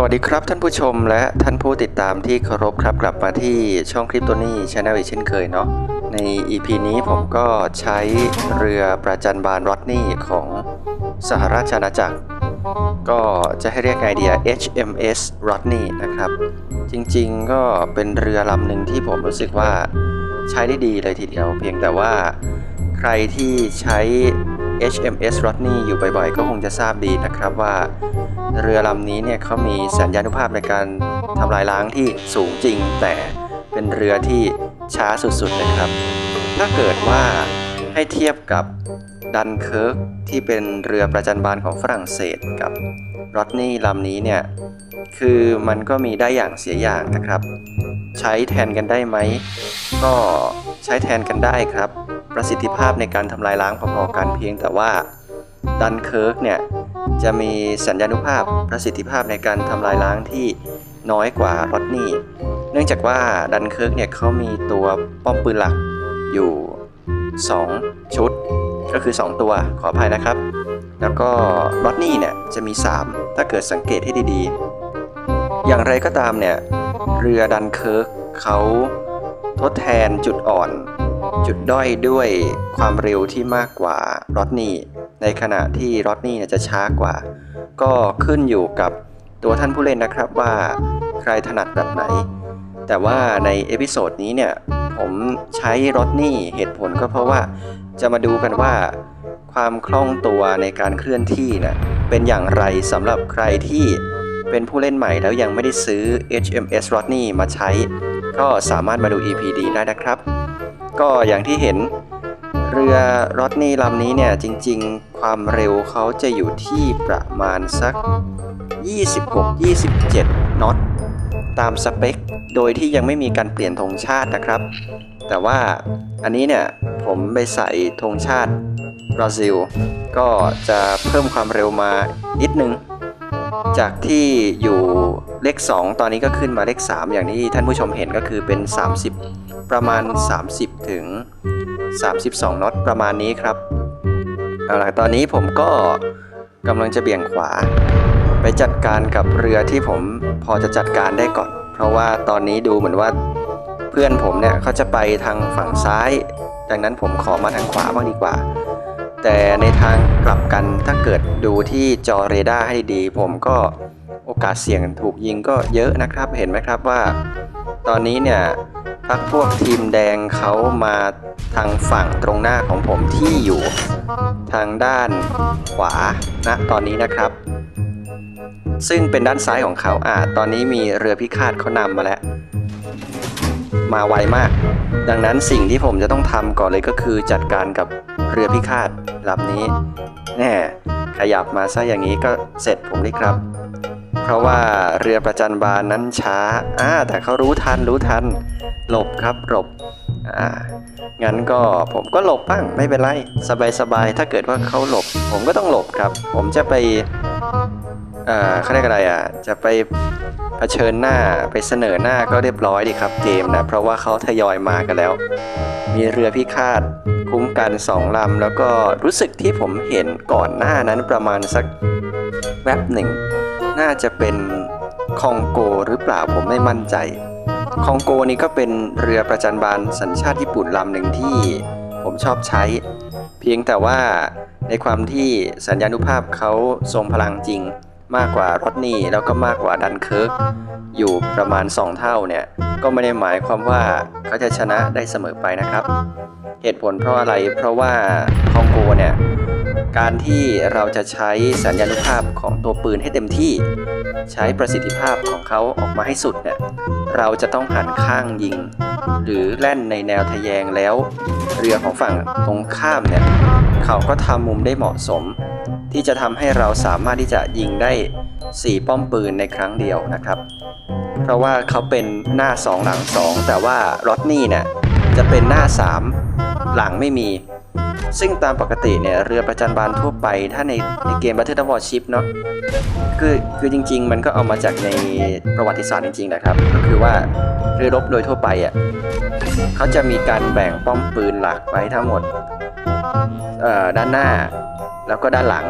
สวัสดีครับท่านผู้ชมและท่านผู้ติดตามที่เคารพครับกลับมาที่ช่องคลิปตัวนี้ช anel อีกเช่นเคยเนาะใน EP นี้ผมก็ใช้เรือประจันบานรอดนี่ของสหราชอาณาจักร ก็จะให้เรียกไงเดีย HMS Rodney นะครับ จริงๆก็เป็นเรือลำหนึ่งที่ผมรู้สึกว่าใช้ได้ดีเลยทีเดียว เพียงแต่ว่าใครที่ใช้ HMS Rodney อยู่บ่อยๆ ก็คงจะทราบดีนะครับว่า เรือลำนี้เนี่ยเขามีสัญญานุภาพในการทำลายล้างที่สูงจริง แต่เป็นเรือที่ช้าสุดๆนะครับ ถ้าเกิดว่าให้เทียบกับดันเคิร์กที่เป็นเรือประจันบานของฝรั่งเศสกับรอดนี่ลำนี้เนี่ย คือมันก็มีได้อย่างเสียอย่างนะครับ ใช้แทนกันได้ไหม ก็ใช้แทนกันได้ครับ ประสิทธิภาพในการทำลายล้างพอๆกันเพียงแต่ว่าดันเคิร์กเนี่ยจะมีสัญญานุภาพประสิทธิภาพในการทำลายล้างที่น้อยกว่ารอดนี่เนื่องจากว่าดันเคิร์กเนี่ยเขามีตัวป้อมปืนหลักอยู่ 2 ชุด ก็คือ 2 ตัวขออภัยนะครับ แล้วก็รอดนี่เนี่ยจะมี 3 ถ้าเกิดสังเกตให้ดีๆ อย่างไรก็ตามเนี่ยเรือดันเคิร์กเขาทดแทนจุดอ่อน จุดด้อยด้วยความเร็วที่มากกว่ารอดนี่ในขณะที่รอดนี่จะช้ากว่า ก็ขึ้นอยู่กับตัวท่านผู้เล่นนะครับว่าใครถนัดแบบไหน แต่ว่าในเอพิโซดนี้เนี่ยผมใช้รถนี่เหตุผลก็เพราะว่าจะมาดูกันว่า ความคล่องตัวในการเคลื่อนที่นะเป็นอย่างไรสำหรับใครที่เป็นผู้เล่นใหม่แล้วยังไม่ได้ซื้อ HMS Rodney มาใช้ ก็สามารถมาดู EPD ได้นะครับ ก็อย่างที่เห็นเรือรอดนี่ลำนี้เนี่ยจริงๆ ความเร็วเขาจะอยู่ที่ประมาณสัก 26-27น็อตตามสเปค โดยที่ยังไม่มีการเปลี่ยนธงชาตินะครับ แต่ว่าอันนี้เนี่ยผมไปใส่ธงชาติบราซิล ก็จะเพิ่มความเร็วมานิดนึง จากที่อยู่เลข 2 ตอนนี้ก็ขึ้นมาเลข 3 อย่างที่ท่านผู้ชมเห็นก็คือเป็น 30 ประมาณ 30 ถึง 32น็อตประมาณนี้ครับเอาล่ะตอนนี้ผมก็กำลังจะเบี่ยงขวา ไปจัดการกับเรือที่ผมพอจะจัดการได้ก่อน เพราะว่าตอนนี้ดูเหมือนว่าเพื่อนผมเนี่ยเขาจะไปทางฝั่งซ้าย ดังนั้นผมขอมาทางขวาบ้างดีกว่า แต่ในทางกลับกันถ้าเกิดดูที่จอเรดาร์ให้ดีผมก็โอกาสเสี่ยงถูกยิงก็เยอะนะครับ เห็นไหมครับว่า ตอนนี้เนี่ย พักพวกทีมแดงเขามาทางฝั่งตรงหน้าของผมที่อยู่ทางด้านขวาณตอนนี้นะครับ ซึ่งเป็นด้านซ้ายของเขาอ่าตอนนี้มีเรือพิฆาตเขานำมาแล้ว มาไวมาก ดังนั้นสิ่งที่ผมจะต้องทำก่อนเลยก็คือจัดการกับเรือพิฆาตลำนี้แน่ขยับมาซะอย่างนี้ก็เสร็จผมเลยครับ เพราะว่าเรือประจันบานนั้นช้าอ่าแต่เขารู้ทันรู้ทัน หลบครับหลบอ่างั้นก็ผมก็หลบบ้างไม่เป็นไรสบายสบายถ้าเกิดว่าเขาหลบ ผมก็ต้องหลบครับ ผมจะไปเอ่อเขาเรียกอะไรอะจะไปเผชิญหน้าไปเสนอหน้าก็เรียบร้อยดีครับเกมนะเพราะว่าเขาทยอยมากันแล้ว มีเรือพิฆาตคุ้มกันสองลำแล้วก็รู้สึกที่ผมเห็นก่อนหน้านั้นประมาณสักแวบหนึ่ง น่าจะเป็นคองโกหรือเปล่าผมไม่มั่นใจ คองโกนี่ก็เป็นเรือประจันบานสัญชาติญี่ปุ่นลำหนึ่งที่ผมชอบใช้ เพียงแต่ว่าในความที่สัญญานุภาพเขาทรงพลังจริงมากกว่ารอดนี่แล้วก็มากกว่าดันเคิร์กอยู่ประมาณ 2 เท่าเนี่ย ก็ไม่ได้หมายความว่าเขาจะชนะได้เสมอไปนะครับ เหตุผลเพราะอะไรเพราะว่าคองโกเนี่ย การที่เราจะใช้สัญญานุภาพของตัวปืนให้เต็มที่ ใช้ประสิทธิภาพของเขาออกมาให้สุดเนี่ยเราจะต้องหันข้างยิง หรือแล่นในแนวทะแยงแล้ว เรือของฝั่งตรงข้ามเนี่ยเขาก็ทำมุมได้เหมาะสม ที่จะทำให้เราสามารถที่จะยิงได้ 4 ป้อมปืนในครั้งเดียวนะครับ เพราะว่าเขาเป็นหน้า 2 หลัง 2 แต่ว่ารอดนี่เนี่ยจะเป็นหน้า 3 หลังไม่มี ซึ่งตามปกติเนี่ยเรือประจันบานทั่วไปถ้าในในเกม Battle of Warship เนาะคือคือจริง ๆ มันก็เอามาจากในประวัติศาสตร์จริงๆนะครับ ก็คือว่าเรือรบโดยทั่วไปอะเขาจะมีการแบ่งป้อมปืนหลักไว้ทั้งหมดเอ่อด้านหน้าแล้วก็ด้านหลัง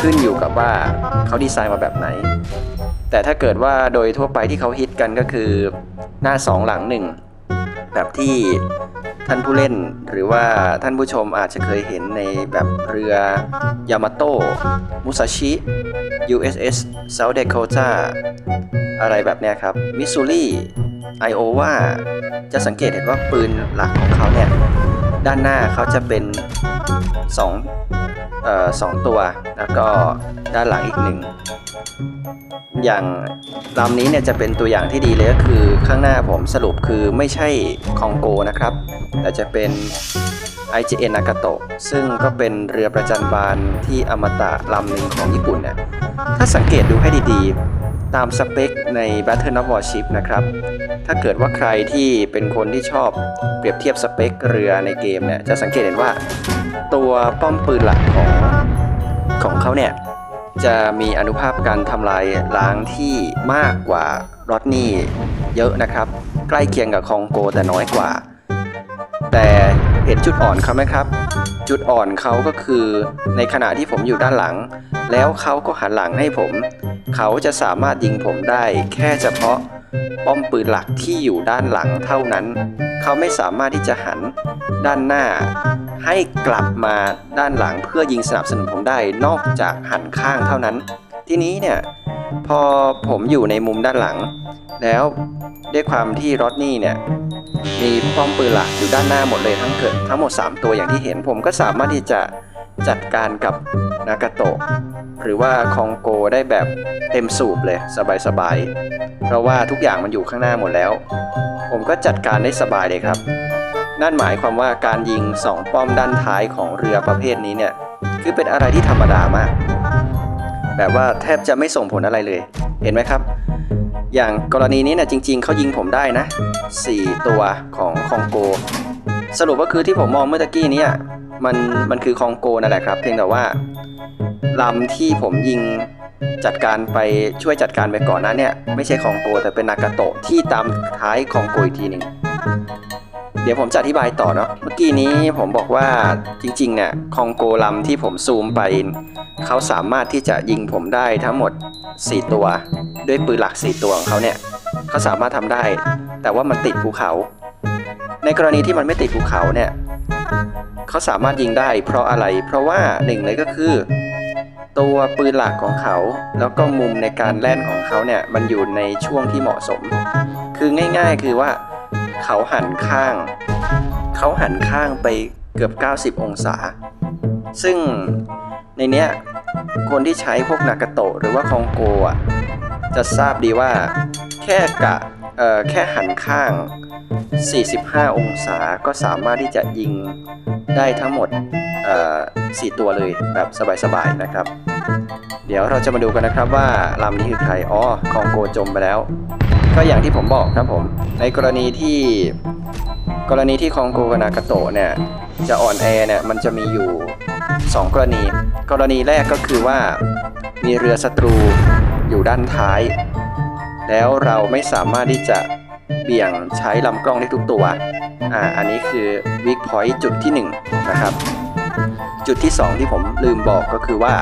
ขึ้นอยู่กับว่าเขาดีไซน์มาแบบไหน แต่ถ้าเกิดว่าโดยทั่วไปที่เขาฮิตกันก็คือหน้า 2 หลัง 1 แบบที่ ท่านผู้เล่นหรือว่าท่านผู้ชมอาจจะเคยเห็นในแบบเรือยามาโตะมุซาชิ USS South Dakota อะไรแบบนี้ครับมิสซูรีไอโอวาจะสังเกตเห็นว่าปืนหลักของเขาเนี่ย ด้านหน้าเขาจะเป็น 2 อ่อสองตัวแล้วก็ด้านหลังอีกหนึ่งอย่างลำนี้เนี่ยจะเป็นตัวอย่างที่ดีเลยก็คือข้างหน้าผมสรุปคือไม่ใช่คองโกนะครับ แต่จะเป็น IJN Nagato ซึ่งก็เป็นเรือประจันบานที่อมตะลำหนึ่งของญี่ปุ่นเนี่ยถ้าสังเกตดูให้ดีๆ ตามสเปคใน Battle of Warship นะครับ ถ้าเกิดว่าใครที่เป็นคนที่ชอบเปรียบเทียบสเปคเรือในเกมเนี่ยจะสังเกตเห็นว่า ตัวป้อมปืนหลักของของเขาเนี่ยจะมีอนุภาพการทำลายล้างที่มากกว่ารอดนี่เยอะนะครับ ใกล้เคียงกับคองโกแต่น้อยกว่า แต่เห็นจุดอ่อนเขาไหมครับ จุดอ่อนเขาก็คือในขณะที่ผมอยู่ด้านหลัง แล้วเขาก็หันหลังให้ผม เขาจะสามารถยิงผมได้แค่เฉพาะ ป้อมปืนหลักที่อยู่ด้านหลังเท่านั้น เขาไม่สามารถที่จะหันด้านหน้า ให้กลับมาด้านหลังเพื่อยิงสนับสนุนผมได้นอกจากหันข้างเท่านั้น ทีนี้เนี่ยพอผมอยู่ในมุมด้านหลัง แล้วด้วยความที่รอดนี่เนี่ยมีป้อมปืนหลักอยู่ด้านหน้าหมดเลยทั้งเกิดทั้งหมด 3 ตัวอย่างที่เห็นผมก็สามารถที่จะ จัดการกับนากาโตะหรือว่าคองโกได้แบบเต็มสูบเลยสบายๆ เพราะว่าทุกอย่างมันอยู่ข้างหน้าหมดแล้ว ผมก็จัดการได้สบายเลยครับ นั่นหมายความว่าการยิง 2 ป้อมด้านท้ายของเรือประเภทนี้เนี่ย คือเป็นอะไรที่ธรรมดามาก แบบว่าแทบจะไม่ส่งผลอะไรเลย เห็นไหมครับ อย่างกรณีนี้นี่ยจริง ๆเขายิงผมได้นะ 4 ตัวของคองโก สรุปก็คือที่ผมมองเมื่อตะกี้นี้ มันมันคือคองโกนั่นแหละครับ เพียงแต่ว่าลำที่ผมยิงจัดการไปช่วยจัดการไปก่อนหน้าเนี่ยไม่ใช่คองโก แต่เป็นนากาโตะที่ตามท้ายคองโกอีกทีหนึ่งเดี๋ยวผมจะอธิบายต่อเนาะเมื่อกี้นี้ผมบอกว่าจริงๆเนี่ยคองโกลำที่ผมซูมไป เขาสามารถที่จะยิงผมได้ทั้งหมด 4 ตัว ด้วยปืนหลัก 4 ตัวของเขาเนี่ยเขาสามารถทำได้ แต่ว่ามันติดภูเขา ในกรณีที่มันไม่ติดภูเขาเนี่ย เขาสามารถยิงได้เพราะอะไร เพราะว่าหนึ่งเลยก็คือ ตัวปืนหลักของเขา แล้วก็มุมในการแล่นของเขาเนี่ยมันอยู่ในช่วงที่เหมาะสม คือง่าย ๆ คือว่าเขาหันข้าง เขาหันข้างไปเกือบ 90 องศา ซึ่งในเนี้ยคนที่ใช้พวกนากาโตะหรือว่าคองโกอะจะทราบดีว่าแค่กะ แค่หันข้าง 45 องศาก็สามารถที่จะยิงได้ทั้งหมด 4 ตัวเลยแบบสบายๆนะครับ เดี๋ยวเราจะมาดูกันนะครับว่าลำนี้คือใคร อ๋อ คองโกจมไปแล้ว ก็อย่างที่ผมบอกครับผม ในกรณีที่กรณีที่คองโกกนากาโตะเนี่ย จะอ่อนแอเนี่ย มันจะมีอยู่ 2 กรณี กรณีแรกก็คือว่ามีเรือศัตรูอยู่ด้านท้าย แล้วเราไม่สามารถที่จะเบี่ยงใช้ลำกล้องได้ทุกตัว อ่า อันนี้คือวิกพอยต์จุดที่ 1 นะครับ จุดที่ 2 ที่ผมลืมบอกก็คือว่า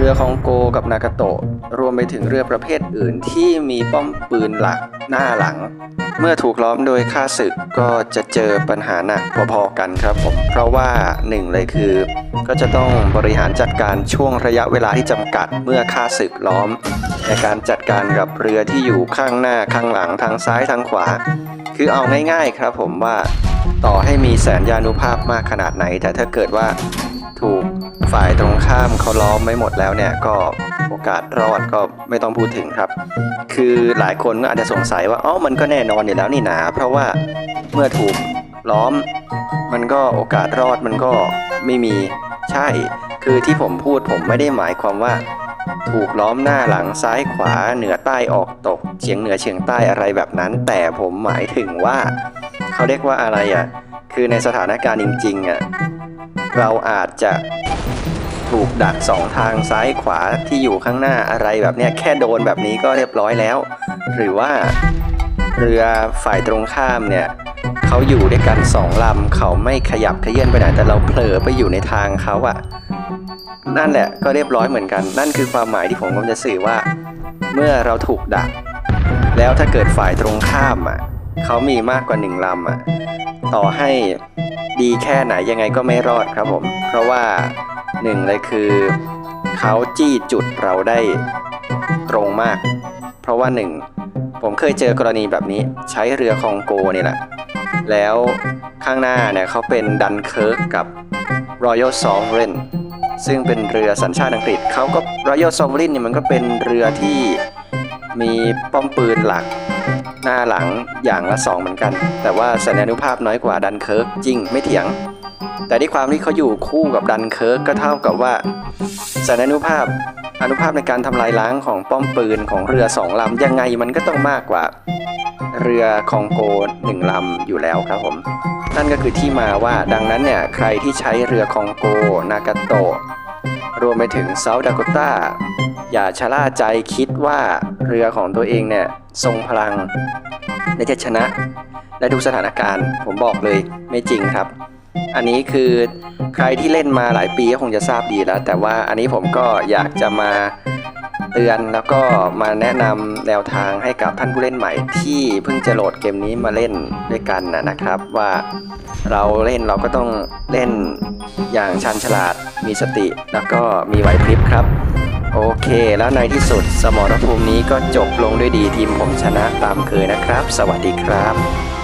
เรือคองโกกับนากาโตะรวมไปถึงเรือประเภทอื่นที่มีป้อมปืนหลักหน้าหลัง เมื่อถูกล้อมโดยข้าศึกก็จะเจอปัญหาหนักพอๆกันครับผม เพราะว่าหนึ่งเลยคือ ก็จะต้องบริหารจัดการช่วงระยะเวลาที่จำกัดเมื่อข้าศึกล้อม ในการจัดการกับเรือที่อยู่ข้างหน้าข้างหลังทางซ้ายทางขวา คือเอาง่าย ๆ ครับผมว่าต่อให้มีแสนยานุภาพมากขนาดไหน แต่ถ้าเกิดว่า ถูกฝ่ายตรงข้ามเขาล้อมไม่หมดแล้วเนี่ยก็โอกาสรอดก็ไม่ต้องพูดถึงครับ คือหลายคนก็อาจจะสงสัยว่าอ๋อมันก็แน่นอนอยู่แล้วนี่นา เพราะว่าเมื่อถูกล้อม มันก็โอกาสรอดมันก็ไม่มีใช่ คือที่ผมพูดผมไม่ได้หมายความว่า ถูกล้อมหน้าหลังซ้ายขวาเหนือใต้ออกตกเฉียงเหนือเฉียงใต้อะไรแบบนั้น แต่ผมหมายถึงว่า เขาเรียกว่าอะไรอะคือในสถานการณ์จริงๆอะ เราอาจจะถูกดักสองทางซ้ายขวาที่อยู่ข้างหน้าอะไรแบบเนี้ยแค่โดนแบบนี้ก็เรียบร้อยแล้ว หรือว่าเรือฝ่ายตรงข้ามเนี่ยเขาอยู่ด้วยกันสองลำเขาไม่ขยับเขยื่นไปไหนแต่เราเผลอไปอยู่ในทางเขาอะนั่นแหละก็เรียบร้อยเหมือนกัน นั่นคือความหมายที่ผมกำลังจะสื่อว่า เมื่อเราถูกดัก แล้วถ้าเกิดฝ่ายตรงข้ามอะ เขามีมากกว่าหนึ่งลำอะต่อให้ดีแค่ไหนยังไงก็ไม่รอดครับผม เพราะว่าหนึ่งเลยคือเขาจี้จุดเราได้ตรงมาก เพราะว่าหนึ่งผมเคยเจอกรณีแบบนี้ใช้เรือคองโกนี่แหละ แล้วข้างหน้าเนี่ยเขาเป็นดันเคิร์กกับ Royal Sovereign ซึ่งเป็นเรือสัญชาติอังกฤษเขาก็ Royal Sovereign เนี่ยมันก็เป็นเรือที่มีป้อมปืนหลัก หน้าหลังอย่างละสองเหมือนกัน แต่ว่าสัญญานุภาพน้อยกว่าดันเคิร์กจริงไม่เถียง แต่ด้วยความที่เขาอยู่คู่กับดันเคิร์กก็เท่ากับว่าสัญญานุภาพอนุภาพในการทำลายล้างของป้อมปืนของเรือสองลำยังไงมันก็ต้องมากกว่า เรือคองโกหนึ่งลำอยู่แล้วครับผมนั่นก็คือที่มาว่าดังนั้นเนี่ยใครที่ใช้เรือคองโก นากาโตะรวมไปถึงเซาท์ดากตา อย่าชะล่าใจคิดว่าเรือของตัวเองเนี่ยทรงพลังและจะชนะในทุกสถานการณ์ ผมบอกเลยไม่จริงครับ อันนี้คือใครที่เล่นมาหลายปีก็คงจะทราบดีแล้ว แต่ว่าอันนี้ผมก็อยากจะมาเตือนแล้วก็มาแนะนำแนวทางให้กับท่านผู้เล่นใหม่ที่เพิ่งจะโหลดเกมนี้มาเล่นด้วยกันนะนะครับ ว่าเราเล่นเราก็ต้องเล่นอย่างชันฉลาดมีสติ แล้วก็มีไหวพริบครับ โอเค แล้วในที่สุด สมรภูมินี้ก็จบลงด้วยดีทีมผมชนะตามเคยนะครับ สวัสดีครับ